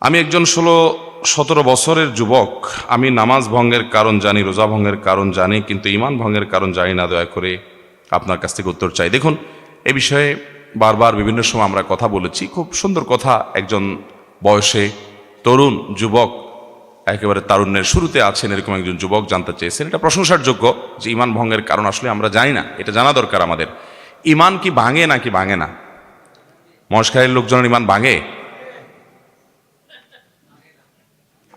আমি একজন ষোলো, সতেরো বছরের যুবক। আমি নামাজ ভঙ্গের কারণ জানি, রোজা ভঙ্গের কারণ জানি, কিন্তু ইমান ভঙ্গের কারণ জানি না, দয়া করে আপনার কাছ থেকে উত্তর চাই। দেখুন, এ বিষয়ে বারবার বিভিন্ন সময় আমরা কথা বলেছি। খুব সুন্দর কথা একজন বয়সে তরুণ যুবক, একেবারে তারুণ্যের শুরুতে আছেন, এরকম একজন যুবক জানতে চেয়েছেন। এটা প্রশংসার যোগ্য যে ইমান ভঙ্গের কারণ আসলে আমরা জানি না, এটা জানা দরকার আমাদের। ইমান কি ভাঙে নাকি ভাঙে না? মস্কারের লোকজনের ইমান ভাঙে?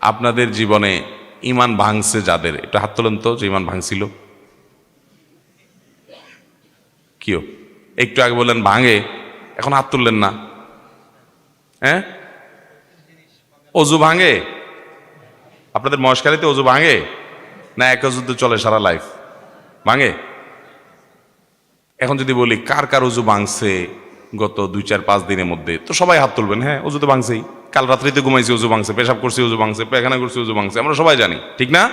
আপনাদের জীবনে ইমান ভাঙছে যাদের? এটা হাত তোলেন তো, যে ইমান ভাঙছিল। কিও? একটু আগে বললেন ভাঙে, এখন হাত তুললেন না। হ্যাঁ? অজু ভাঙে? আপনাদের মস্কারিতে অজু ভাঙে? না, এক অজুদ্দ চলে সারা লাইফ ভাঙে? এখন যদি বলি, কার কার অজু ভাঙছে গত দুই চার পাঁচ দিনের মধ্যে, তো সবাই হাত তুলবেন। হ্যাঁ অজু তো ভাঙছেই। কাল রাত্রিতে ঘুমাইছি অজু ভাঙছে, পেশাব করছি, উজু ভাঙছে পায়খানা করছি, উজু ভাঙছে, আমরা সবাই জানি, ঠিক না?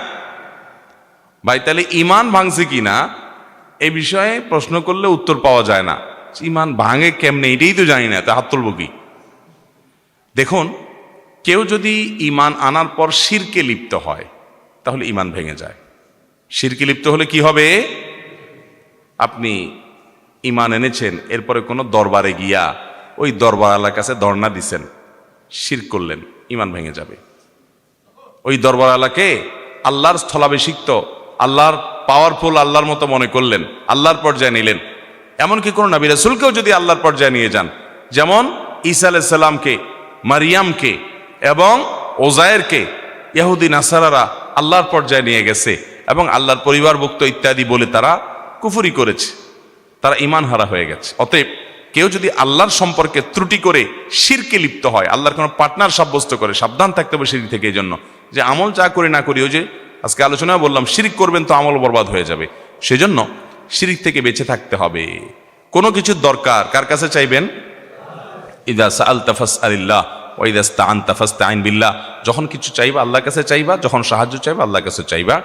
ভাই, তাহলে ইমান ভাঙছে কি না? এই বিষয়ে প্রশ্ন করলে উত্তর পাওয়া যায় না। ইমান ভাঙে কেমনে? এটাই তো জানি না, তা হাত তুলবো কি? দেখুন, কেউ যদি ইমান আনার পর শিরকে লিপ্ত হয়, তাহলে ইমান ভেঙে যায়। শিরকে লিপ্ত হলে কি হবে? আপনি ইমান এনেছেন, এরপরে কোনো দরবারে গিয়া ওই দরবারওয়ালার কাছে ধর্ণা দিছেন। শির করলেন ইমান ভেঙে যাবে। ওই দরবারওয়ালাকে আল্লাহর স্থলাভিষিক্ত, আল্লাহর পাওয়ারফুল আল্লাহর মতো মনে করলেন, আল্লাহর পর্যায়ে নিলেন। এমনকি কোনো নবী রাসূলকেও যদি আল্লাহর পর্যায়ে নিয়ে যান, যেমন ঈসা আলাইসাল্লামকে মারিয়ামকে এবং ওজায়েরকে ইহুদি, নাসারারা আল্লাহর পর্যায়ে নিয়ে গেছে এবং আল্লাহর পরিবারভুক্ত ইত্যাদি বলে তারা কুফুরি করেছে। তারা ইমান হারা হয়ে গেছে। অতএব কেউ যদি আল্লাহর সম্পর্কে ত্রুটি করে শিরকে লিপ্ত হয়, আল্লাহর কোনো পার্টনার সাব্যস্ত করে, সাবধান থাকতে হবে শির থেকে এই জন্য যে আমল যা করি না করি, ওই যে আজকে আলোচনায় বললাম, শিরিক করবেন তো আমল বরবাদ হয়ে যাবে। সেজন্য শিরিক থেকে বেঁচে থাকতে হবে। কোনো কিছুর দরকার, কার কাছে চাইবেন? ইদা সাল তাফাস আলিল্লাহ ওইদাস্তা আন তাফাস্তা আইন বিল্লাহ। যখন কিছু চাইবা আল্লাহর কাছে চাইবা, যখন সাহায্য চাইবা আল্লাহর কাছে চাইবা।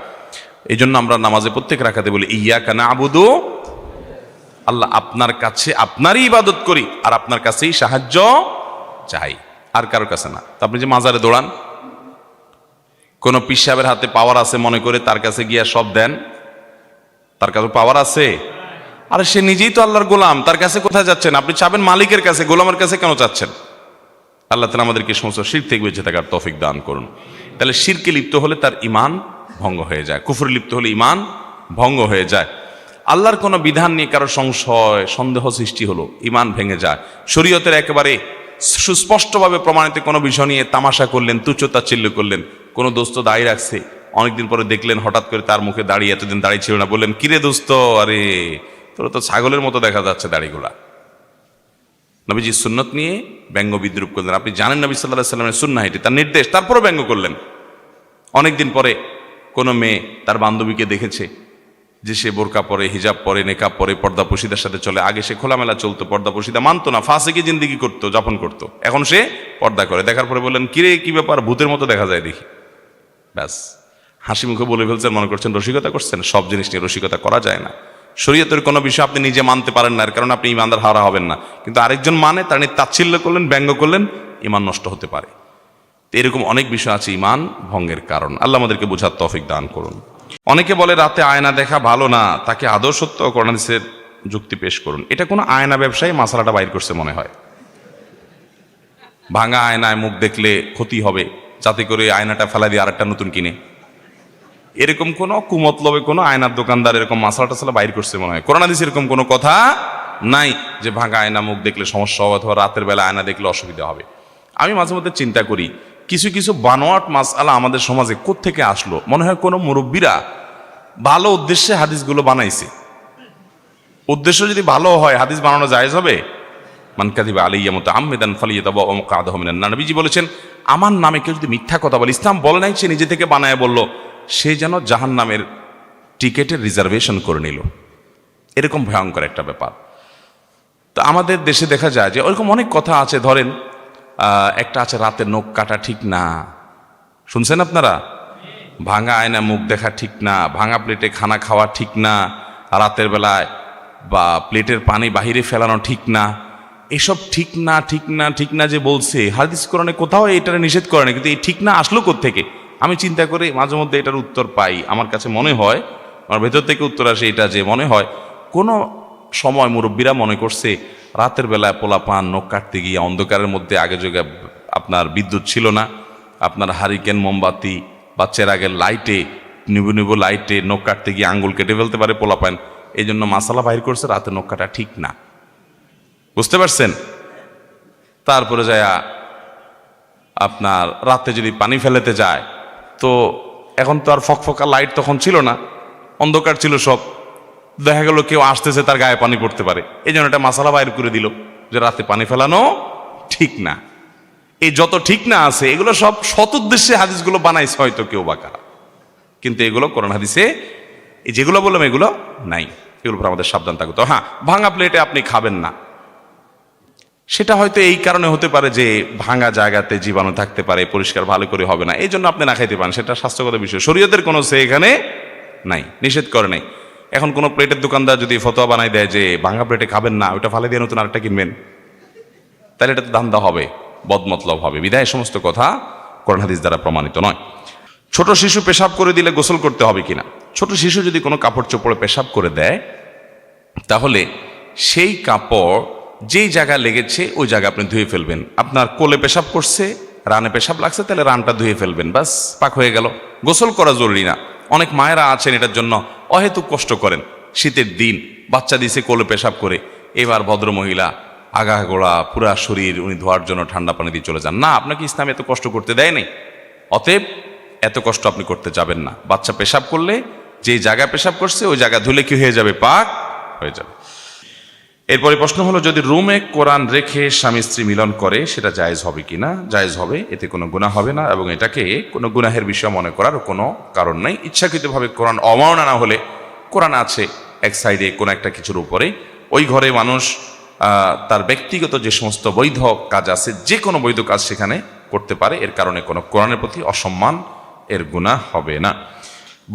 এই জন্য আমরা নামাজে প্রত্যেক রাখাতে বলি ইয়া কানা আবুদু আল্লাহ আপনার কাছে আপনারই ইবাদত করি, আর আপনার কাছেই সাহায্য চাই। আর কারোর কাছে না। আপনি যে মাজারে দৌড়ান, কোনো পিসাবের হাতে পাওয়ার আছে মনে করে তার কাছে গিয়া সব দেন? তার কাছে পাওয়ার আছে? আর সে নিজেই তো আল্লাহর গোলাম, তার কাছে কোথায় যাচ্ছেন? আপনি চাবেন মালিকের কাছে, গোলামের কাছে কেন চাচ্ছেন আল্লাহ তালা আমাদেরকে সমস্ত শির থেকে বেঁচে থাকার তফিক দান করুন। তাহলে শিরকে লিপ্ত হলে তার ইমান ভঙ্গ হয়ে যায়। কুফুর লিপ্ত হলে ইমান ভঙ্গ হয়ে যায়। আল্লাহর কোনো বিধান নিয়ে কারও সংশয়, সন্দেহ সৃষ্টি হলো, ইমান ভেঙে যায়। শরীয়তের একেবারে সুস্পষ্টভাবে প্রমাণিত কোনো বিষয় নিয়ে তামাশা করলেন, তুচ্ছতাচ্ছিল্য করলেন, কোনো দোস্ত দাঁড়িয়ে রাখছে। অনেকদিন পরে দেখলেন, হঠাৎ করে তার মুখে দাঁড়িয়ে এতদিন দাঁড়িয়ে ছিল না, বললেন, কিরে দোস্ত, আরে, তোর তো ছাগলের মতো দেখা যাচ্ছে দাড়িগুলা। নবীজি সুন্নত নিয়ে ব্যঙ্গ বিদ্রুপ করলেন। আপনি জানেন নবী সাল্লাহ সাল্লামের সুন্না এটি, তার নির্দেশ, তারপরও ব্যঙ্গ করলেন। অনেকদিন পরে কোনো মেয়ে তার বান্ধবীকে দেখেছে যে সে বোরকা পরে, হিজাব পরে, নেকাব পরে, পর্দা পশিদার সাথে চলে। আগে সে খোলামেলা চলতো, পর্দা পশিদা মানতো না, ফাঁসেকে জিন্দিগি করতো, যাপন করতো। এখন সে পর্দা করে। দেখার পরে বললেন, কিরে, কি ব্যাপার? ভূতের মতো দেখা যায় দেখি। ব্যাস। হাসি মুখে বলে ফেলছেন, মনে করছেন রসিকতা করছেন? সব জিনিস নিয়ে রসিকতা করা যায় না। শরীয়তের কোনো বিষয় আপনি নিজে মানতে পারেন না কারণে আপনি ইমানদার হারা হবেন না। কিন্তু আরেকজন মানে তার নিয়ে তাচ্ছিল্য করলেন, ব্যঙ্গ করলেন, ইমান নষ্ট হতে পারে। এরকম অনেক বিষয় আছে ইমান ভঙ্গের কারণ। আল্লাহ আমাদেরকে বোঝার তফিক দান করুন। অনেকে বলে রাতে আয়না দেখা ভালো না, তাকে আদর সত্য ও যুক্তি পেশ করুন। এটা কোনো আয়না ব্যবসায়ী মাসালাটা বাইর করছে মনে হয়। ভাঙা আয়নায় মুখ দেখলে ক্ষতি হবে, যাতে করে আয়নাটা ফেলা দিয়ে আরেকটা নতুন কিনে। এরকম কোনো কুমতলবে কোনো আয়নার দোকানদার এরকম মাসালা টাসালা বাইর করছে মনে হয়। করোনা দিস এরকম কোনো কথা নাই যে ভাঙা আয়না মুখ দেখলে সমস্যা হবে অথবা রাতের বেলা আয়না দেখলে অসুবিধা হবে। আমি মাঝে মধ্যে চিন্তা করি কিছু কিছু বানোয়াট মাসালা আমাদের সমাজে কোত্থেকে আসলো? মনে হয় কোনো মুরব্বীরা ভালো উদ্দেশ্যে হাদিসগুলো বানাইছে। উদ্দেশ্য যদি ভালো হয়, হাদিস বানানো জায়েজ হবে? মানকাদিবা আলিয়া মতো আহমেদান ফালিয়া তবা অমুক আদহমিনান নবীজি বলেছেন, আমার নামে কেউ যদি মিথ্যা কথা বলে, ইসলাম বলে নাই, সে নিজে থেকে বানায় বলল, সে যেন জাহান নামের টিকেটের রিজার্ভেশন করে নিল। এরকম ভয়ঙ্কর একটা ব্যাপার। তো আমাদের দেশে দেখা যায় যে ওরকম অনেক কথা আছে, ধরেন একটা আছে, রাতে নখ কাটা ঠিক না। শুনছেন আপনারা? ভাঙা আয়না মুখ দেখা ঠিক না, ভাঙা প্লেটে খানা খাওয়া ঠিক না, রাতের বেলায় বা প্লেটের পানি বাহিরে ফেলানো ঠিক না। এসব ঠিক না ঠিক না ঠিক না যে বলছে, হাদিস কোথাও এটা নিষেধ করে না কিন্তু এই ঠিক না আসলো থেকে আমি চিন্তা করে মাঝে মধ্যে এটার উত্তর পাই। আমার কাছে মনে হয়, আমার ভেতর থেকে উত্তর আসে এটা যে মনে হয়, কোনো সময় মুরব্বীরা মনে করছে রাতের বেলায় পোলা পান নখ কাটতে গিয়ে অন্ধকারের মধ্যে আগে যোগে আপনার বিদ্যুৎ ছিল না। আপনার হারিকেন, মোমবাতি বাচ্চার আগে লাইটে নিবু নিবু লাইটে নখ কাটতে গিয়ে আঙ্গুল কেটে ফেলতে পারে পোলা পান এই জন্য মাসালা বাইর করছে, রাতে নখ কাটা ঠিক না। বুঝতে পারছেন? তারপরে যায় আপনার রাতে যদি পানি ফেলেতে যায়, তো এখন তো আর ফকফকা লাইট তখন ছিল না। অন্ধকার ছিল সব। দেখা গেল কেউ আসতেছে, তার গায়ে পানি পড়তে পারে। এই জন্য একটা মশালা বাইর করে দিল যে রাতে পানি ফেলানো ঠিক না। এই যত ঠিক না আছে, এগুলো সব সৎ উদ্দেশ্যে হাদিসগুলো বানাইছে হয়তো কেউ বা কারা। কিন্তু এগুলো কোরআন হাদিসে, এই যেগুলো বললাম, এগুলো নাই। এগুলো আমাদের সাবধান থাকতে। হ্যাঁ ভাঙা প্লেটে আপনি খাবেন না। সেটা হয়তো এই কারণে হতে পারে যে ভাঙা জায়গাতে জীবাণু থাকতে পারে, পরিষ্কার ভালো করে হবে না। এই জন্য আপনি না খাইতে পারেন, সেটা স্বাস্থ্যগত বিষয়। শরীয়তের কোনো সে এখানে নাই, নিষেধ করে নাই। এখন কোনো প্লেটের দোকানদার যদি ফতোয়া বানাই দেয় যে ভাঙা প্লেটে খাবেন না, ওইটা ফালে দিয়ে নতুন আরেকটা কিনবেন, তাহলে এটা তো ধান্দা হবে, বদমতলব হবে। বিদায় সমস্ত কথা কোরআন দ্বারা প্রমাণিত নয়। ছোট শিশু পেশাব করে দিলে গোসল করতে হবে কিনা? ছোট শিশু যদি কোনো কাপড় চোপড়ে পেশাব করে দেয়, তাহলে সেই কাপড় যেই জায়গা লেগেছে, ওই জায়গা আপনি ধুয়ে ফেলবেন। আপনার কোলে পেশাব করছে, রানে পেশাব লাগছে, তাহলে রানটা ধুয়ে ফেলবেন, বাস, পাক হয়ে গেল। গোসল করা জরুরি না। অনেক মায়েরা আছেন এটার জন্য অহেতু কষ্ট করেন। শীতের দিন, বাচ্চা দিছে কোলে পেশাব করে। এবার ভদ্র মহিলা, আগা গোড়া, পুরা শরীর উনি ধোয়ার জন্য ঠান্ডা পানি দিয়ে চলে যান। না, আপনাকে ইসলাম এত কষ্ট করতে দেয় নাই। অতএব এত কষ্ট আপনি করতে যাবেন না। বাচ্চা পেশাব করলে যে জায়গা পেশাব করছে, ওই জায়গা ধুলে কি হয়ে যাবে? পাক হয়ে যাবে। এরপরে প্রশ্ন হলো, যদি রুমে কোরআন রেখে স্বামী স্ত্রী মিলন করে, সেটা জায়েজ হবে কিনা জায়েজ হবে, এতে কোনো গুনাহ হবে না, এবং এটাকে কোনো গুনাহের বিষয় মনে করার কোনো কারণ নাই। ইচ্ছাকৃতভাবে কোরআন অমাওনা না হলে, কোরআন আছে এক সাইডে কোনো একটা কিছুর উপরে, ওই ঘরে মানুষ তার ব্যক্তিগত যে সমস্ত বৈধ কাজ আছে, যে কোনো বৈধ কাজ সেখানে করতে পারে, এর কারণে কোনো কোরআনের প্রতি অসম্মান, এর গুনাহ হবে না।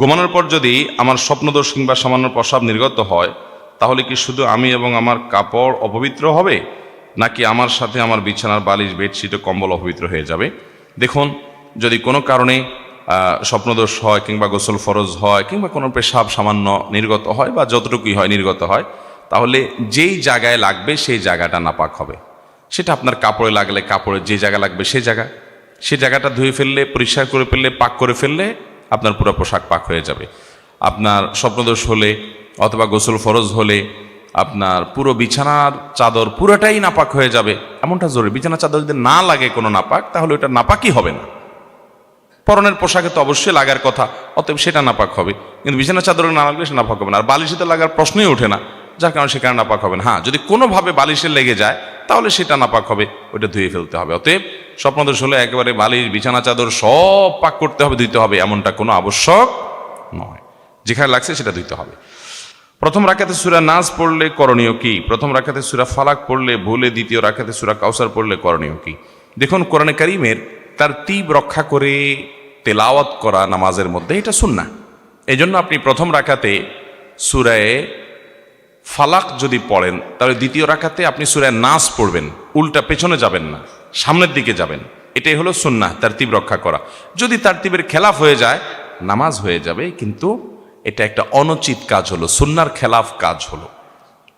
ঘুমানোর পর যদি আমার স্বপ্নদোষ কিংবা সামান্য প্রসাব নির্গত হয় তাহলে কি শুধু আমি এবং আমার কাপড় অপবিত্র হবে? নাকি আমার সাথে আমার বিছানার বালিশ বেডশিট ও কম্বল অপবিত্র হয়ে যাবে? দেখুন, যদি কোনো কারণে স্বপ্নদোষ হয় কিংবা গোসল ফরজ হয় কিংবা কোনো পেশাব সামান্য নির্গত হয় বা যতটুকুই হয় নির্গত হয়, তাহলে যেই জায়গায় লাগবে সেই জায়গাটা নাপাক হবে। সেটা আপনার কাপড়ে লাগলে কাপড়ের যে জায়গা লাগবে সেই জায়গা। সেই জায়গাটা ধুয়ে ফেললে, পরিষ্কার করে ফেললে, পাক করে ফেললে আপনার পুরো পোশাক পাক হয়ে যাবে। আপনার স্বপ্নদোষ হলে অথবা গোসল ফরজ হলে আপনার পুরো বিছানার চাদর পুরোটাই নাপাক হয়ে যাবে। এমনটা জরুরি। বিছানার চাদর যদি না লাগে কোনো নাপাক, তাহলে ওটা নাপাকই হবে না। পরনের পোশাকে তো অবশ্যই লাগার কথা, অতএব সেটা নাপাক হবে। কিন্তু বিছানার চাদরে না লাগলে সে নাপাক হবে না। আর বালিশে লাগার প্রশ্নই ওঠে না, যার কারণে সেখানে নাপাক হবে না। হ্যাঁ যদি কোনোভাবে বালিশে লেগে যায়, তাহলে সেটা নাপাক হবে ওইটা ধুয়ে ফেলতে হবে। অতএব স্বপ্নদোষ হলে একেবারে বালিশ, বিছানা চাদর সব পাক করতে হবে, ধুইতে হবে। এমনটা কোনো আবশ্যক নয়। যেখানে লাগছে সেটা ধুইতে হবে। প্রথম রাখাতে সুরা নাজ পড়লে করণীয় কি? প্রথম রাখাতে সুরা ফালাক পড়লে ভুলে, দ্বিতীয় রাখাতে সুরা কাউসার পড়লে করণীয় কি? দেখুন, কোরআনে কারিমের তার তীব রক্ষা করে তেলাওয়াত করা নামাজের মধ্যে এটা সুন্না এই জন্য আপনি প্রথম রাখাতে সুরায় ফালাক যদি পড়েন, তাহলে দ্বিতীয় রাখাতে আপনি সুরায় নাচ পড়বেন। উল্টা পেছনে যাবেন না, সামনের দিকে যাবেন। এটাই হলো সুন্না তারতিব রক্ষা করা। যদি তারতিবের খেলাফ হয়ে যায়, নামাজ হয়ে যাবে, কিন্তু এটা একটা অনুচিত কাজ হলো, সুন্নার খেলাফ কাজ হলো।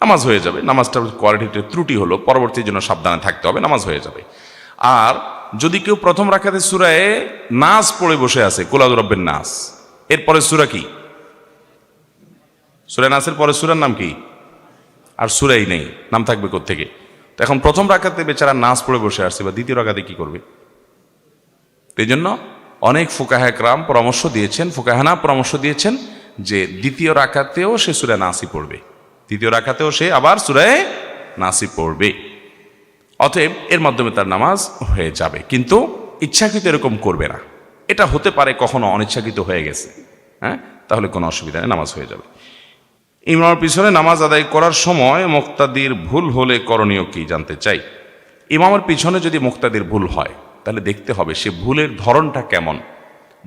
নামাজ হয়ে যাবে নামাজটার কোয়ালিটিতে ত্রুটি হলো পরবর্তীর জন্য সাবধানে থাকতে হবে, নামাজ হয়ে যাবে। আর যদি কেউ প্রথম রাখাতে সুরায় নাচ পড়ে বসে আছে কোলাদুর রব্বের নাচ এরপরে সুরা কি? সুরা নাচের পরে সুরার নাম কি? আর সুরাই নেই, নাম থাকবে থেকে তো এখন প্রথম রাখাতে বেচারা নাচ পড়ে বসে আসছে, বা দ্বিতীয় রাখাতে কি করবে? এই জন্য অনেক ফুকাহাকরাম পরামর্শ দিয়েছেন, ফুকাহানা পরামর্শ দিয়েছেন যে দ্বিতীয় রাখাতেও সে সুরা নাসি পড়বে। দ্বিতীয় রাখাতেও সে আবার সুরায় নাসি পড়বে। অতএব এর মাধ্যমে তার নামাজ হয়ে যাবে। কিন্তু ইচ্ছাকৃত এরকম করবে না। এটা হতে পারে কখনো অনিচ্ছাকৃত হয়ে গেছে। হ্যাঁ? তাহলে কোনো অসুবিধা নেই, নামাজ হয়ে যাবে। ইমামের পিছনে নামাজ আদায় করার সময় মুক্তাদির ভুল হলে করণীয় কি জানতে চাই? ইমামের পিছনে যদি মুক্তাদির ভুল হয়, তাহলে দেখতে হবে সে ভুলের ধরনটা কেমন।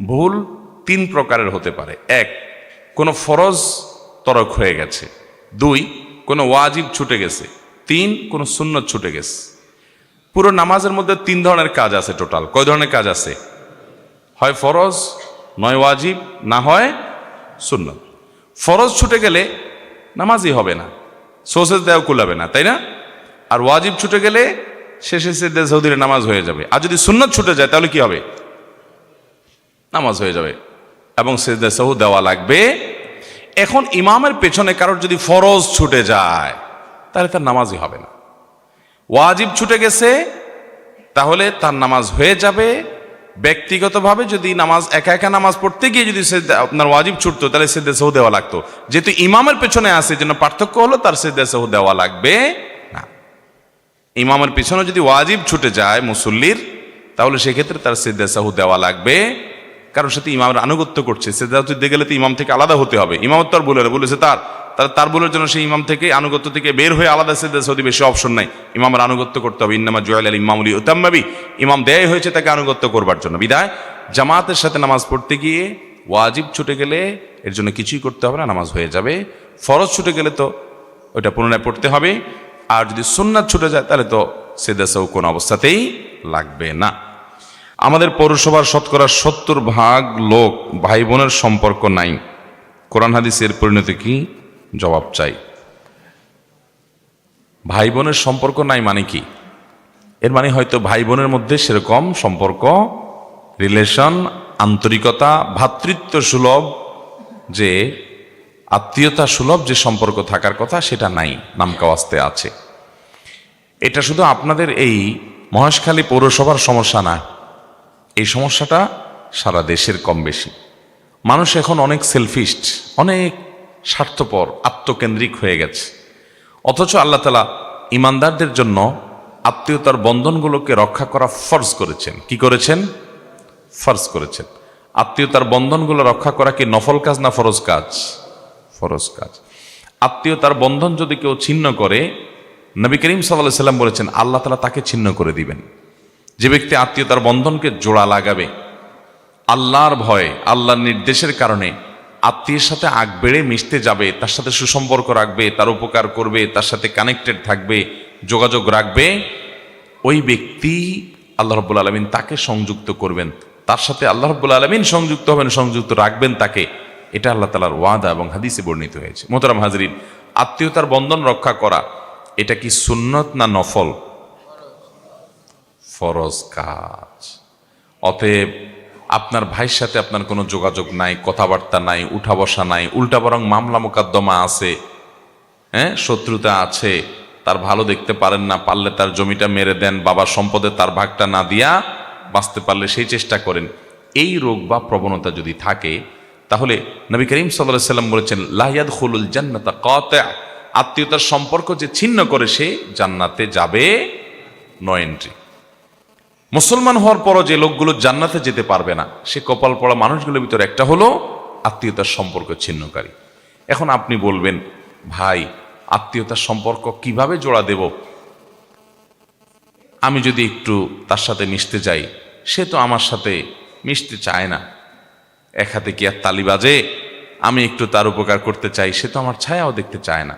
ভুল তিন প্রকারের হতে পারে। এক কোনো ফরজ তরক হয়ে গেছে। দুই, কোনো ওয়াজিব ছুটে গেছে। তিন, কোন সুন্নত ছুটে গেছে। পুরো নামাজের মধ্যে তিন ধরনের কাজ আছে টোটাল। কয় ধরনের কাজ আছে? হয় ফরজ, নয় ওয়াজিব, না হয় সুন্নত। ফরজ ছুটে গেলে নামাজই হবে না। সোসেস দেওয়া কুলাবে না, তাই না? আর ওয়াজিব ছুটে গেলে শেষে সেদ্দে সৌদিরে নামাজ হয়ে যাবে। আর যদি সুন্নত ছুটে যায়, তাহলে কি হবে? নামাজ হয়ে যাবে। এবং সেদ্দে সাহু দেওয়া লাগবে। এখন ইমামের পেছনে কারোর যদি ফরজ ছুটে যায়, তাহলে তার নামাজই হবে না। ওয়াজিব ছুটে গেছে, তাহলে তার নামাজ হয়ে যাবে। ব্যক্তিগতভাবে যদি নামাজ, একা একা নামাজ পড়তে গিয়ে যদি সে আপনার ওয়াজিব ছুটতো, তাহলে সে দেশেও দেওয়া লাগতো। যেহেতু ইমামের পেছনে আসে যেন পার্থক্য হলো তার সে দেশেও দেওয়া লাগবে না। ইমামের পেছনে যদি ওয়াজিব ছুটে যায় মুসল্লির, তাহলে সেক্ষেত্রে তার সিদ্ধা সাহু দেওয়া লাগবে। কারণ সে তো ইমামের আনুগত্য করছে সিদ্ধা দিতে গেলে তো ইমাম থেকে আলাদা হতে হবে। ইমামত আর বলে বলেছে তার তার তার বলার জন্য সেই ইমাম থেকে আনুগত্য থেকে বের হয়ে আলাদা সিদ্ধা সৌদি বেশি অপশন নাই। ইমামের আনুগত্য করতে হবে। ইন্নামা জয়াল আল ইমামুলি উতাম্মাবি ইমাম দেয় হয়েছে তাকে আনুগত্য করবার জন্য। বিদায়। জামাতের সাথে নামাজ পড়তে গিয়ে ওয়াজিব ছুটে গেলে এর জন্য কিছুই করতে হবে না, নামাজ হয়ে যাবে। ফরজ ছুটে গেলে তো ওইটা পুনরায় পড়তে হবে। আর যদি সুন্নাত ছুটে যায় তাহলে তো সেদেশেও কোনো অবস্থাতেই লাগবে না। আমাদের পৌরসভার শতকরা সত্তর ভাগ লোক ভাই বোনের সম্পর্ক নাই। কোরআন হাদিসের পরিণতি কি? জবাব চাই। ভাই বোনের সম্পর্ক নাই মানে কি? এর মানে হয়তো ভাই বোনের মধ্যে সেরকম সম্পর্ক, রিলেশন, আন্তরিকতা ভ্রাতৃত্ব সুলভ, যে আত্মীয়তা সুলভ, যে সম্পর্ক থাকার কথা সেটা নাই, নামকাওয়াস্তে আছে। এটা শুধু আপনাদের এই মহেশখালী পৌরসভার সমস্যা না এই সমস্যাটা সারা দেশের কম বেশি। মানুষ এখন অনেক সেলফিস্ট অনেক স্বার্থপর, আত্মকেন্দ্রিক হয়ে গেছে। অথচ আল্লাহ তালা ইমানদারদের জন্য আত্মীয়তার বন্ধনগুলোকে রক্ষা করা ফর্জ করেছেন। কি করেছেন? ফর্জ করেছেন। আত্মীয়তার বন্ধনগুলো রক্ষা করা কি নফল কাজ না ফরজ কাজ? ফরজ কাজ। আত্মীয়তার বন্ধন যদি কেউ ছিন্ন করে, নবী করিম সাল্লাহ সাল্লাম বলেছেন, আল্লাহ তালা তাকে ছিন্ন করে দিবেন। যে ব্যক্তি আত্মীয়তার বন্ধনকে জোড়া লাগাবে, আল্লাহর ভয়ে, আল্লাহর নির্দেশের কারণে আত্মীয়ের সাথে আগ বেড়ে মিশতে যাবে, তার সাথে সুসম্পর্ক রাখবে, তার উপকার করবে, তার সাথে কানেক্টেড থাকবে, যোগাযোগ রাখবে, ওই ব্যক্তি আল্লাহ রব্বুল আলমিন তাকে সংযুক্ত করবেন। তার সাথে আল্লাহ রব্বুল আলমিন সংযুক্ত হবেন, সংযুক্ত রাখবেন তাকে। এটা আল্লাহ তালার ওয়াদা এবং হাদিসে বর্ণিত হয়েছে। মোহতারাম হাজরিন, আত্মীয়তার বন্ধন রক্ষা করা, এটা কি সুন্নত না নফল? ফরজ কাজ। অতএব আপনার ভাইয়ের সাথে আপনার কোনো যোগাযোগ নাই, কথাবার্তা নাই উঠা বসা নাই, উল্টা বরং মামলা মোকদ্দমা আছে হ্যাঁ শত্রুতা আছে, তার ভালো দেখতে পারেন না, পারলে তার জমিটা মেরে দেন, বাবার সম্পদে তার ভাগটা না দিয়া বাঁচতে পারলে সেই চেষ্টা করেন। এই রোগ বা প্রবণতা যদি থাকে, তাহলে নবী করিম সাল্লাম বলেছেন লাহিয়াদ খুলুল জান্নাতা কত আত্মীয়তার সম্পর্ক যে ছিন্ন করে সে জান্নাতে যাবে নো এন্ট্রি মুসলমান হওয়ার পরও যে লোকগুলো জান্নাতে যেতে পারবে না, সে কপাল পড়া মানুষগুলোর ভিতরে একটা হলো আত্মীয়তার সম্পর্ক ছিন্নকারী। এখন আপনি বলবেন, ভাই, আত্মীয়তার সম্পর্ক কীভাবে জোড়া দেব? আমি যদি একটু তার সাথে মিশতে যাই, সে তো আমার সাথে মিশতে চায় না। এক হাতে কি আর তালি বাজে? আমি একটু তার উপকার করতে চাই, সে তো আমার ছায়াও দেখতে চায় না।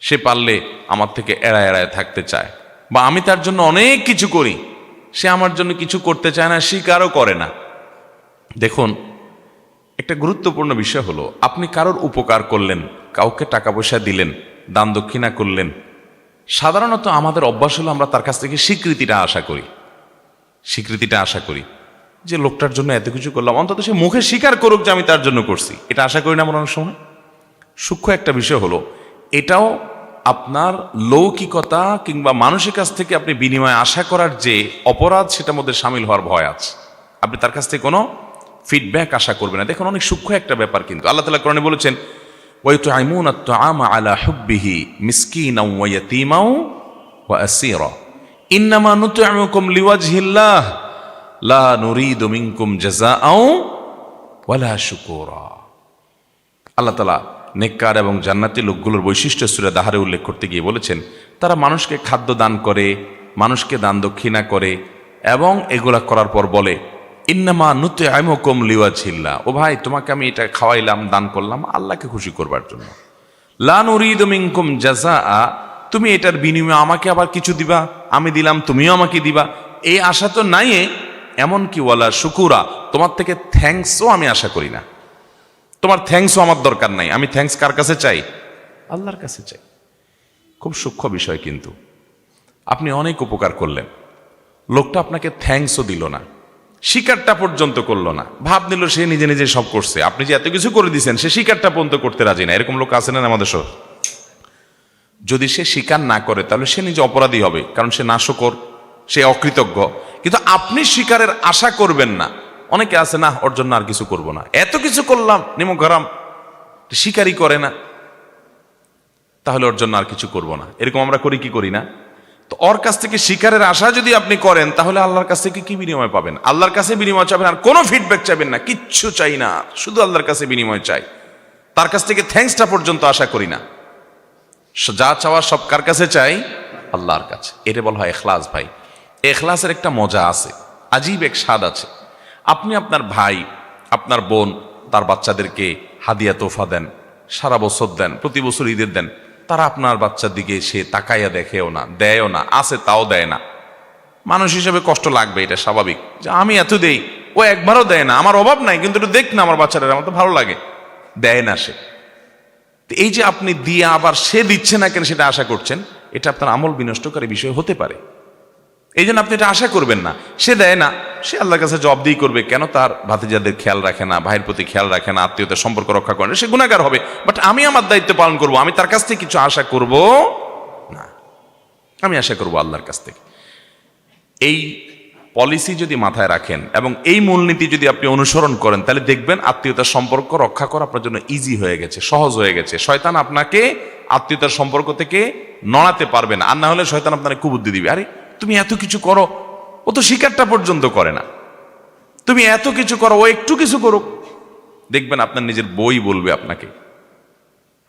সে পারলে আমার থেকে এড়ায় এড়ায় থাকতে চায়। বা আমি তার জন্য অনেক কিছু করি। সে আমার জন্য কিছু করতে চায় না, স্বীকারও করে না। দেখুন, একটা গুরুত্বপূর্ণ বিষয় হলো, আপনি কারোর উপকার করলেন, কাউকে টাকা পয়সা দিলেন, দান দক্ষিণা করলেন, সাধারণত আমাদের অভ্যাস হলো আমরা তার কাছ থেকে স্বীকৃতিটা আশা করি। স্বীকৃতিটা আশা করি যে লোকটার জন্য এত কিছু করলাম, অন্তত সে মুখে স্বীকার করুক যে আমি তার জন্য করছি। এটা আশা করি না আমরা অনেক সময়। সূক্ষ্ম একটা বিষয় হলো, এটাও আপনার লৌকিকতা কিংবা মানুষের কাছ থেকে আপনি বিনিময় আশা করার যে অপরাধ সেটার মধ্যে সামিল হওয়ার ভয় আছে। আপনি তার কাছ থেকে কোনো ফিডব্যাক আশা করবেন না। দেখুন, অনেক সূক্ষ্ম একটা ব্যাপার কিন্তু। আল্লাহ তালা কোরআনে বলেছেন ওই তো আইমুন আমা আলা হুব্বিহি মিসকিন ওয়াতিমাও ওয়া আসীরা। ইন্নামা নুতআমুকুম লিওয়াজহিল্লাহ, লা নুরিদু মিনকুম জাযাআও ওয়ালা শুকুরা। আল্লাহ তালা নেককার এবং জান্নাতি লোকগুলোর বৈশিষ্ট্য সুরে দাহারে উল্লেখ করতে গিয়ে বলেছেন, তারা মানুষকে খাদ্য দান করে, মানুষকে দান দক্ষিণা করে এবং এগুলা করার পর বলে, ইন্নামা নুতে আইমকম লিওয়া ছিল্লা ও ভাই, তোমাকে আমি এটা খাওয়াইলাম, দান করলাম, আল্লাহকে খুশি করবার জন্য। লান উরিদ মিনকুম জাজা তুমি এটার বিনিময়ে আমাকে আবার কিছু দিবা? আমি দিলাম, তুমিও আমাকে দিবা। এই আশা তো নাই এমনকি ওয়ালা শুকুরা, তোমার থেকে থ্যাঙ্কসও আমি আশা করি না। তোমার থ্যাঙ্কসও আমার দরকার নাই। আমি থ্যাঙ্কস কার কাছে চাই? আল্লাহর কাছে চাই। খুব সূক্ষ্ম বিষয় কিন্তু। আপনি অনেক উপকার করলেন। লোকটা আপনাকে থ্যাঙ্কসও দিল না। শিকারটা পর্যন্ত করল না। ভাব নিল সে নিজে নিজে সব করছে। আপনি যে এত কিছু করে দিয়েছেন সে শিকারটা পর্যন্ত করতে রাজি না। এরকম লোক আছে না আমাদের সব যদি সে স্বীকার না করে, তাহলে সে নিজে অপরাধী হবে। কারণ সে নাশকর, সে অকৃতজ্ঞ। কিন্তু আপনি স্বীকারের আশা করবেন না। অনেকে আছে না ওর জন্য আর কিছু করব না। এত কিছু করলাম নিমক গরম স্বীকারই করে না। তাহলে ওর জন্য আর কিছু করব না। এরকম আমরা করি, কি করি না? তো ওর কাছ থেকে শিকারের আশা যদি আপনি করেন, তাহলে আল্লাহর কাছ থেকে কি বিনিময় পাবেন? আল্লাহর কাছে বিনিময় চাবেন আর কোনো ফিডব্যাক চাবেন না, কিচ্ছু চাই না, শুধু আল্লাহর কাছে বিনিময় চাই। তার কাছ থেকে থ্যাঙ্কসটা পর্যন্ত আশা করি না। যা চাওয়া সব কার কাছে চাই? আল্লাহর কাছে। এটা বলা হয় এখলাস ভাই। এখলাসের একটা মজা আছে, আজীব এক স্বাদ আছে। আপনি আপনার ভাই, আপনার বোন, তার বাচ্চাদেরকে হাদিয়া তোফা দেন, সারা বছর দেন, প্রতি বছর ঈদের দেন, তারা আপনার বাচ্চার দিকে সে তাকাইয়া দেখেও না, দেয়ও না, আছে তাও দেয় না। মানুষ হিসেবে কষ্ট লাগবে, এটা স্বাভাবিক। যে আমি এত দেই, ও একবারও দেয় না, আমার অভাব নাই, কিন্তু একটু দেখ না আমার বাচ্চাটা আমার তো ভালো লাগে। দেয় না সে। এই যে আপনি দিয়ে আবার সে দিচ্ছে না কেন সেটা আশা করছেন, এটা আপনার আমল বিনষ্টকারী বিষয় হতে পারে। এই জন্য আপনি এটা আশা করবেন না। সে দেয় না, সে আল্লাহর কাছে জব দিয়ে করবে, কেন তার ভাতিজাদের খেয়াল রাখে না, ভাইয়ের প্রতি খেয়াল রাখে না, আত্মীয়তার সম্পর্ক রক্ষা করে না, সে গুণাগার হবে। বাট আমি আমার দায়িত্ব পালন করব, আমি তার কাছ থেকে কিছু আশা করব? না। আমি আশা করব আল্লাহর কাছ থেকে। এই পলিসি যদি মাথায় রাখেন এবং এই মূলনীতি যদি আপনি অনুসরণ করেন, তাহলে দেখবেন আত্মীয়তার সম্পর্ক রক্ষা করা আপনার জন্য ইজি হয়ে গেছে, সহজ হয়ে গেছে। শয়তান আপনাকে আত্মীয়তার সম্পর্ক থেকে নড়াতে পারবে না, আর না হলে শয়তান আপনাকে কুবুদ্ধি দিবে। আরে তুমি এত কিছু করো, ও তো শিকারটা পর্যন্ত করে না। তুমি এত কিছু করো, ও একটু কিছু করুক। দেখবেন আপনার নিজের বই বলবে আপনাকে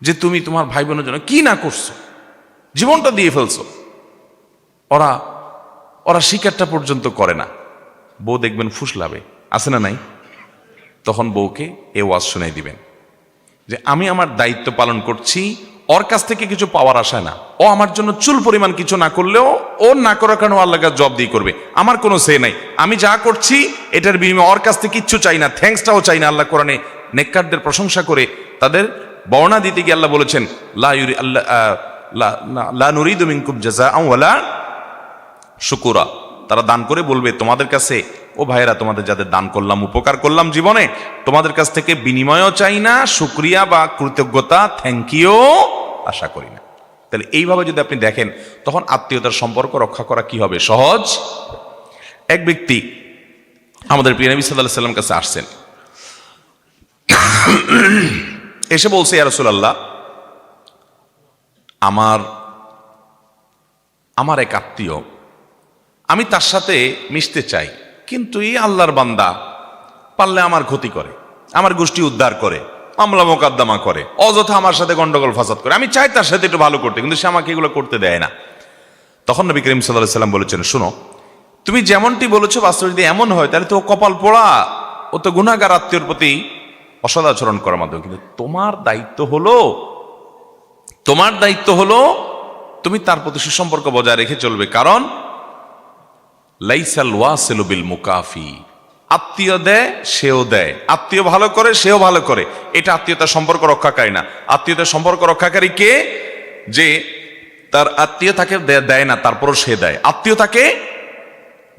যে তুমি তোমার ভাই বোনের জন্য কি না করছ, জীবনটা দিয়ে ফেলছো। ওরা ওরা শিকারটা পর্যন্ত করে না। বউ দেখবেন ফুসলাবে, আছে না নাই? তখন বউকে এ ওয়াজ শুনাই দিবেন যে, আমি আমার দায়িত্ব পালন করছি ওর কাছ থেকে কিছু পাওয়ার আশা না। ও আমার জন্য চুল পরিমাণ কিছু না করলেও ও না করার কারণে আল্লাহ কাছে জব দিয়ে করবে। আমার কোনো সে নাই। আমি যা করছি, এটার বিনিময়ে ওর কাছ থেকে কিচ্ছু চাই না থ্যাঙ্কসটাও চাই না আল্লাহ কোরআনে নেককারদের প্রশংসা করে তাদের বর্ণা দিতে গিয়ে আল্লাহ বলেছেন লাউরি আল্লাহ লা- না- লা নুরিদু মিনকুম জাযাআন শুকুরা। তারা দান করে বলবে, তোমাদের কাছে ও ভাইয়েরা, তোমাদের যাদের দান করলাম, উপকার করলাম জীবনে, তোমাদের কাছ থেকে বিনিময়ও চাই না, শুক্রিয়া বা কৃতজ্ঞতা থ্যাংক ইউ আশা করি না। তাহলে এইভাবে যদি আপনি দেখেন, তখন আত্মীয়তার সম্পর্ক রক্ষা করা কি হবে? সহজ? এক ব্যক্তি আমাদের প্রিয় নবী সাল্লাহ সাল্লাম কাছে আসছেন। এসে বলছে ইয়ারসুল্লাহ আমার আমার এক আত্মীয়, আমি তার সাথে মিশতে চাই। কিন্তু এই আল্লাহর বান্দা পারলে আমার ক্ষতি করে, আমার গোষ্ঠী উদ্ধার করে, মামলা মোকদ্দমা করে, অযথা আমার সাথে গন্ডগোল ফাসাদ করে। আমি চাই তার সাথে একটু ভালো করতে, কিন্তু সে আমাকে এগুলো করতে দেয় না। তখন নবী করিম সাল্লাহ সাল্লাম বলেছেন, শুনো, তুমি যেমনটি বলেছ, বাস্তবে যদি এমন হয়, তাহলে তো কপাল পোড়া ও তো গুণাগার আত্মীয়র প্রতি অসদাচরণ করার মাধ্যমে। কিন্তু তোমার দায়িত্ব হলো, তোমার দায়িত্ব হলো, তুমি তার প্রতি সুসম্পর্ক বজায় রেখে চলবে। কারণ লাইসাল ওয়াসিলু বিল মুকাফি। আত্মীয় দেয়, সেও দেয়। আত্মীয় ভালো করে, সেও ভালো করে। এটা আত্মীয়তার সম্পর্ক রক্ষাকারী না। আত্মীয়তার সম্পর্ক রক্ষাকারী কে? যে তার আত্মীয় তাকে দেয় না, তারপরও সে দেয়। আত্মীয় তাকে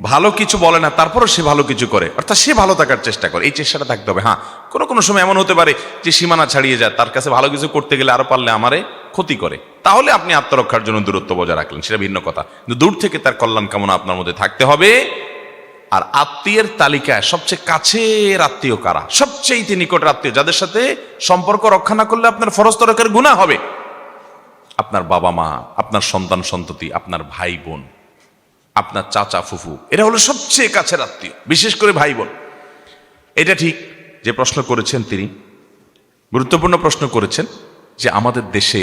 ভালো কিছু বলে না, তারপরও সে ভালো কিছু করে। অর্থাৎ সে ভালো থাকার চেষ্টা করে। এই চেষ্টাটা থাকতে হবে। হ্যাঁ কোনো কোনো সময় এমন হতে পারে যে সীমানা ছাড়িয়ে যায়। তার কাছে ভালো কিছু করতে গেলে আরও পারলে আমারে ক্ষতি করে। তাহলে আপনি আত্মরক্ষার জন্য দূরত্ব বজায় রাখলেন, সেটা ভিন্ন কথা। কিন্তু দূর থেকে তার কল্যাণ কামনা আপনার মধ্যে থাকতে হবে। আর আত্মীয়ের তালিকায় সবচেয়ে কাছের আত্মীয় কারা? সবচেয়ে নিকট আত্মীয়, যাদের সাথে সম্পর্ক রক্ষা না করলে আপনার ফরজ তরকের গুণা হবে। আপনার বাবা মা, আপনার সন্তান সন্ততি, আপনার ভাই বোন, আপনার চাচা ফুফু, এরা হলো সবচেয়ে কাছের আত্মীয়, বিশেষ করে ভাই বোন। এটা ঠিক যে প্রশ্ন করেছেন তিনি, গুরুত্বপূর্ণ প্রশ্ন করেছেন যে আমাদের দেশে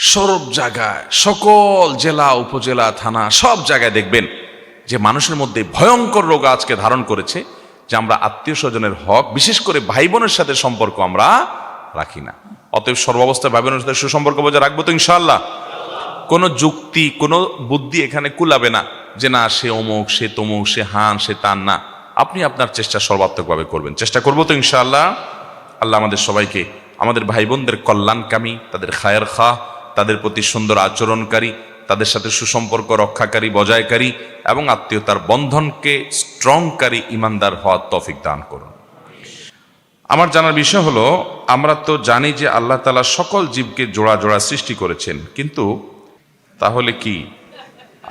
সব জায়গায় সকল জেলা, উপজেলা, থানা, সব জায়গায় দেখবেন যে মানুষের মধ্যে ভয়ঙ্কর রোগ আজকে ধারণ করেছে, যে আমরা আত্মীয় স্বজনের হক, বিশেষ করে ভাই বোনের সাথে সম্পর্ক আমরা রাখি না। অতএব সর্বাবস্থায় ভাই বোনের সাথে সুসম্পর্ক বজায় রাখব তো ইনশাল্লাহ কোনো যুক্তি, কোনো বুদ্ধি এখানে কুলাবে না যে না, সে অমুক, সে তমুক, সে হান, সে তান না। আপনি আপনার চেষ্টা সর্বাত্মকভাবে করবেন। চেষ্টা করব তো ইনশাআল্লাহ। আল্লাহ আমাদের সবাইকে, আমাদের ভাই বোনদের কল্যাণকামী, তাদের খায়ের খা তাদের প্রতি সুন্দর আচরণকারী, তাদের সাথে সুসম্পর্ক রক্ষাকারী, বজায়কারী এবং আত্মীয়তার বন্ধনকে স্ট্রংকারী ইমানদার হওয়ার তফিক দান করুন। আমার জানার বিষয় হলো, আমরা তো জানি যে আল্লাহ তালা সকল জীবকে জোড়া জোড়া সৃষ্টি করেছেন, কিন্তু তাহলে কি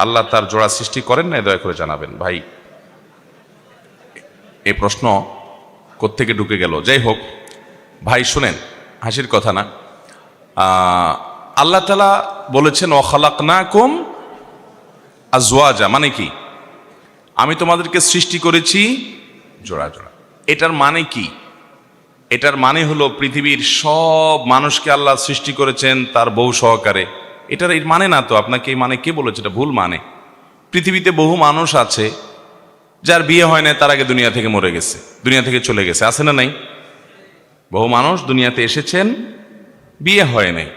আল্লাহ তার জোড়া সৃষ্টি করেন না দয়া করে জানাবেন। ভাই এই প্রশ্ন কোত্থেকে ঢুকে গেল? যাই হোক, ভাই, শুনেন, হাসির কথা না। আল্লাহ তালা বলেছেন অখালাক না কম আজওয়াজা মানে কি? আমি তোমাদেরকে সৃষ্টি করেছি জোড়া জোড়া। এটার মানে কি? এটার মানে হলো পৃথিবীর সব মানুষকে আল্লাহ সৃষ্টি করেছেন তার বউ সহকারে। এটার এই মানে না তো? আপনাকে এই মানে কে বলেছে? এটা ভুল মানে। পৃথিবীতে বহু মানুষ আছে, যার বিয়ে হয় না তার আগে দুনিয়া থেকে মরে গেছে, দুনিয়া থেকে চলে গেছে। আছে না নাই? বহু মানুষ দুনিয়াতে এসেছেন, বিয়ে হয় নাই।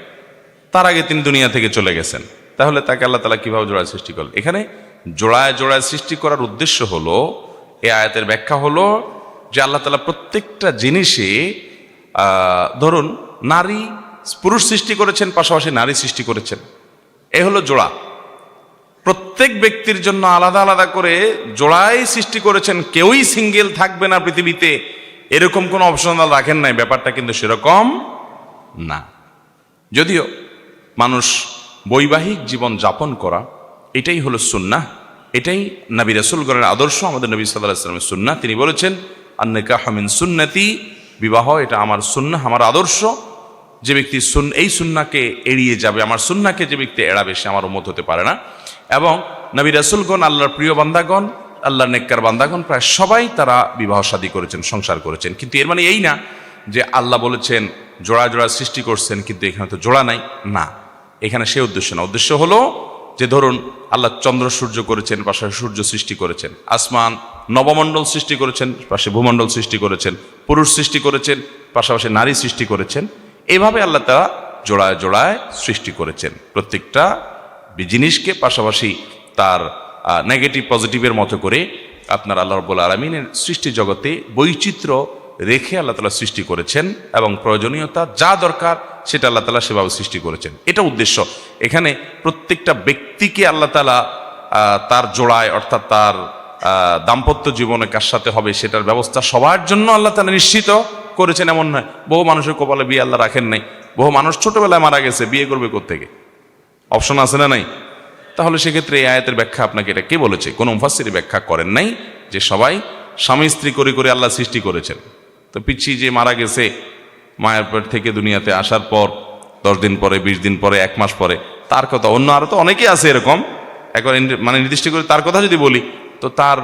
তার আগে তিনি দুনিয়া থেকে চলে গেছেন। তাহলে তাকে আল্লাহ তালা কীভাবে জোড়ায় সৃষ্টি করল এখানে জোড়ায় জোড়ায় সৃষ্টি করার উদ্দেশ্য হলো, এ আয়াতের ব্যাখ্যা হলো যে আল্লাহ তালা প্রত্যেকটা জিনিসে ধরুন নারী পুরুষ সৃষ্টি করেছেন, পাশাপাশি নারী সৃষ্টি করেছেন। এ হলো জোড়া। প্রত্যেক ব্যক্তির জন্য আলাদা আলাদা করে জোড়াই সৃষ্টি করেছেন, কেউই সিঙ্গেল থাকবে না পৃথিবীতে। এরকম কোনো অপশনাল রাখেন নাই, ব্যাপারটা কিন্তু সেরকম না। যদিও মানুষ বৈবাহিক জীবন যাপন করা, এটাই হলো সুন্না এটাই নবী রসুলগণের আদর্শ, আমাদের নবী সাল্লাহ ইসলামের সুন্না তিনি বলেছেন আন্নেকা হামিন সুন্নতি, বিবাহ, এটা আমার সুন্না আমার আদর্শ। যে ব্যক্তি সুন, এই সুন্নাকে এড়িয়ে যাবে, আমার সুন্নাকে যে ব্যক্তি এড়াবে, সে আমার উন্মত হতে পারে না। এবং নবী রাসুলগণ, আল্লাহর প্রিয় বান্দাগণ, আল্লাহর নেককার বান্দাগণ, প্রায় সবাই তারা বিবাহ শাদী করেছেন, সংসার করেছেন। কিন্তু এর মানে এই না যে আল্লাহ বলেছেন, জোড়া জোড়া সৃষ্টি করছেন, কিন্তু এখানে তো জোড়া নাই, না। এখানে সে উদ্দেশ্য না। উদ্দেশ্য হলো যে ধরুন, আল্লাহ চন্দ্র সূর্য করেছেন, পাশে সূর্য সৃষ্টি করেছেন। আসমান নবমণ্ডল সৃষ্টি করেছেন, পাশে ভূমণ্ডল সৃষ্টি করেছেন। পুরুষ সৃষ্টি করেছেন, পাশাপাশি নারী সৃষ্টি করেছেন। এভাবে আল্লাহ তারা জোড়ায় জোড়ায় সৃষ্টি করেছেন। প্রত্যেকটা জিনিসকে পাশাপাশি তার নেগেটিভ পজিটিভের মতো করে আপনার আল্লাহ রব্বুল আলমিনের সৃষ্টি জগতে বৈচিত্র্য রেখে আল্লাহ তালা সৃষ্টি করেছেন এবং প্রয়োজনীয়তা যা দরকার সেটা আল্লাহ তালা সেভাবে সৃষ্টি করেছেন। এটা উদ্দেশ্য। এখানে প্রত্যেকটা ব্যক্তিকে আল্লাহ তালা তার জোড়ায় অর্থাৎ তার দাম্পত্য জীবনে কার সাথে হবে সেটার ব্যবস্থা সবার জন্য আল্লাহ তালা নিশ্চিত করেছেন, এমন নয়। বহু মানুষের কপালে বিয়ে আল্লাহ রাখেন নাই। বহু মানুষ ছোটবেলায় মারা গেছে, বিয়ে করবে কোথেকে অপশন আছে না নাই? তাহলে সেক্ষেত্রে এই আয়াতের ব্যাখ্যা আপনাকে এটা কে বলেছে? কোন মুফাসির ব্যাখ্যা করেন নাই যে সবাই স্বামী স্ত্রী করে করে আল্লাহ সৃষ্টি করেছেন। তো পিচ্ছি যে মারা গেছে, মায়ের পেট থেকে দুনিয়াতে আসার পর, দশ দিন পরে, বিশ দিন পরে, এক মাস পরে, তার কথা অন্য আরও তো অনেকেই আছে এরকম। একবার মানে নির্দিষ্ট করে তার কথা যদি বলি, তো তার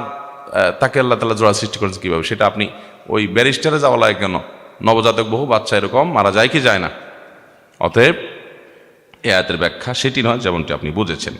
তাকে আল্লাহ তালা জোড়া সৃষ্টি করেছে কীভাবে? সেটা আপনি ওই ব্যারিস্টারে যাওয়া লাগে কেন? নবজাতক বহু বাচ্চা এরকম, মারা যায় কি যায় না? অতএব এ আয়াতের ব্যাখ্যা সেটি নয়, যেমনটি আপনি বুঝেছেন।